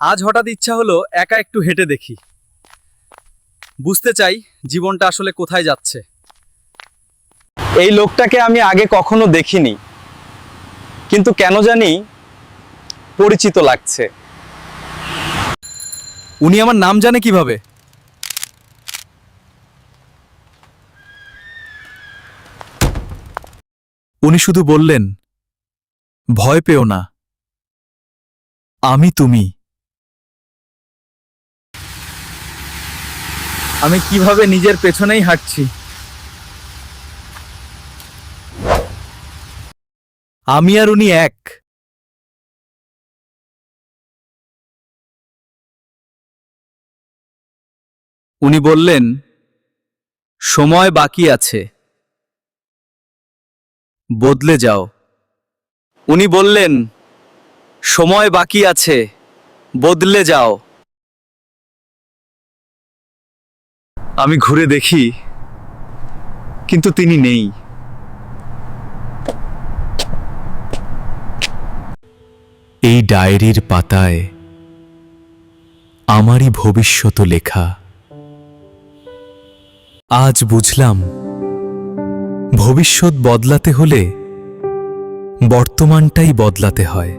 আজ হঠাৎ ইচ্ছা হলো একা একটু হেঁটে দেখি। বুঝতে চাই জীবনটা আসলে কোথায় যাচ্ছে। এই লোকটাকে আমি আগে কখনো দেখিনি। কিন্তু কেন জানি পরিচিত লাগছে। উনি আমার নাম জানে কীভাবে? উনি শুধু বললেন, ভয় পেও না। আমি তুমি। আমি কীভাবে নিজের পেছনেই হাঁটছি? আমি আর উনি এক। উনি বললেন, সময় বাকি আছে। বদলে যাও। উনি বললেন, সময় বাকি আছে। বদলে যাও। আমি ঘুরে দেখি, কিন্তু তিনি নেই। এই ডায়েরির পাতায় আমারই ভবিষ্যৎ লেখা। আজ বুঝলাম, ভবিষ্যৎ বদলাতে হলে বর্তমানটাই বদলাতে হয়।